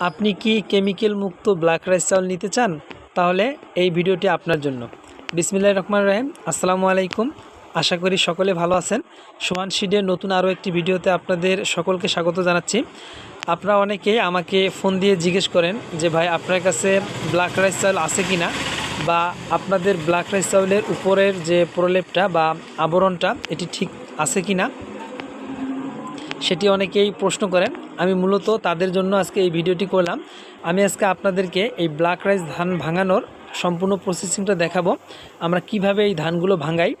আপনি কি কেমিক্যাল মুক্ত ব্ল্যাক রাইস চাউল নিতে চান? তাহলে এই ভিডিওটি আপনার জন্য। বিসমিল্লাহ রহমান রাহিম। আসসালামু আলাইকুম। আশা করি সকলে ভালো আছেন। সোমান শিডের নতুন আরও একটি ভিডিওতে আপনাদের সকলকে স্বাগত জানাচ্ছি। আপনারা অনেকেই আমাকে ফোন দিয়ে জিজ্ঞেস করেন যে, ভাই, আপনার কাছে ব্ল্যাক রাইস চাউল আছে কি না? বা, আপনাদের ব্ল্যাক রাইস চাউলের উপরের যে প্রলেপটা বা আবরণটা, এটি ঠিক আছে কি না? সেটি অনেকেই প্রশ্ন করেন। আমি মূলত তাদের জন্য আজকে এই ভিডিওটি করলাম। আমি আজকে আপনাদেরকে এই ব্ল্যাক রাইস ধান ভাঙানোর সম্পূর্ণ প্রসেসিংটা দেখাবো। আমরা কীভাবে এই ধানগুলো ভাঙাই।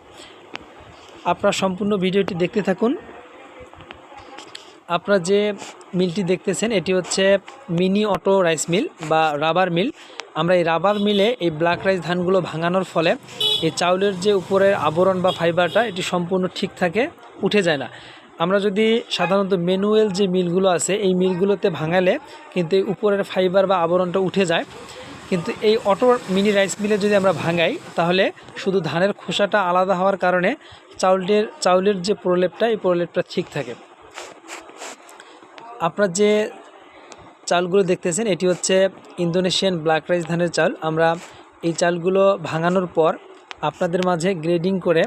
আপনারা সম্পূর্ণ ভিডিওটি দেখতে থাকুন। আপনারা যে মিলটি দেখতেছেন, এটি হচ্ছে মিনি অটো রাইস মিল বা রাবার মিল। আমরা এই রাবার মিলে এই ব্ল্যাক রাইস ধানগুলো ভাঙানোর ফলে এই চাউলের যে উপরের আবরণ বা ফাইবারটা এটি সম্পূর্ণ ঠিক থাকে, উঠে যায় না। আমরা যদি সাধারণত ম্যানুয়াল যে মিলগুলো আছে, এই মিলগুলোতে ভাঙালে কিন্তু এই উপরের ফাইবার বা আবরণটা উঠে যায়। কিন্তু এই অটো মিনি রাইস মিলে যদি আমরা ভাঙাই, তাহলে শুধু ধানের খোসাটা আলাদা হওয়ার কারণে চাউলের চাউলের যে প্রলেপটা, এই প্রলেপটা ঠিক থাকে। আপনার যে চালগুলো দেখতেছেন, এটি হচ্ছে ইন্দোনেশিয়ান ব্ল্যাক রাইস ধানের চাল। আমরা এই চালগুলো ভাঙানোর পর আপনাদের মাঝে গ্রেডিং করে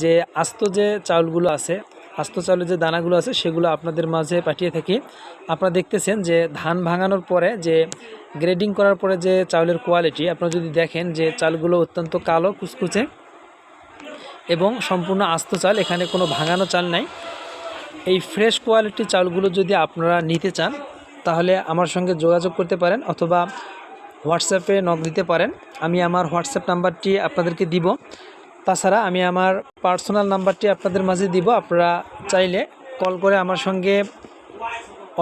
যে আস্ত যে চাউলগুলো আছে আস্ত চাউলের যে দানাগুলো আছে সেগুলো আপনাদের মাঝে পাঠিয়ে থাকি। আপনারা দেখতেছেন যে ধান ভাঙানোর পরে যে গ্রেডিং করার পরে যে চাউলের কোয়ালিটি আপনারা যদি দেখেন যে চালগুলো অত্যন্ত কালো, কুচকুচে এবং সম্পূর্ণ আস্ত চাল, এখানে কোনো ভাঙানো চাল নাই। এই ফ্রেশ কোয়ালিটির চালগুলো যদি আপনারা নিতে চান, তাহলে আমার সঙ্গে যোগাযোগ করতে পারেন অথবা হোয়াটসঅ্যাপে নক দিতে পারেন। আমি আমার হোয়াটসঅ্যাপ নাম্বারটি আপনাদেরকে দিব। তাছাড়া আমি আমার পার্সোনাল নাম্বারটি আপনাদের মাঝে দিব, আপনারা চাইলে কল করে আমার সঙ্গে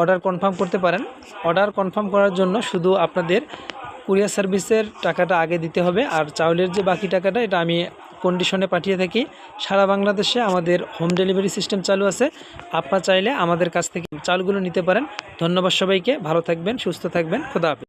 অর্ডার কনফার্ম করতে পারেন। অর্ডার কনফার্ম করার জন্য শুধু আপনাদের কুরিয়ার সার্ভিসের টাকাটা আগে দিতে হবে, আর চাউলের যে বাকি টাকাটা, এটা আমি কন্ডিশনে পাঠিয়ে থাকি। সারা বাংলাদেশে আমাদের হোম ডেলিভারি সিস্টেম চালু আছে, আপনারা চাইলে আমাদের কাছ থেকে চালগুলো নিতে পারেন। ধন্যবাদ সবাইকে, ভালো থাকবেন, সুস্থ থাকবেন, খোদা হাফেজ।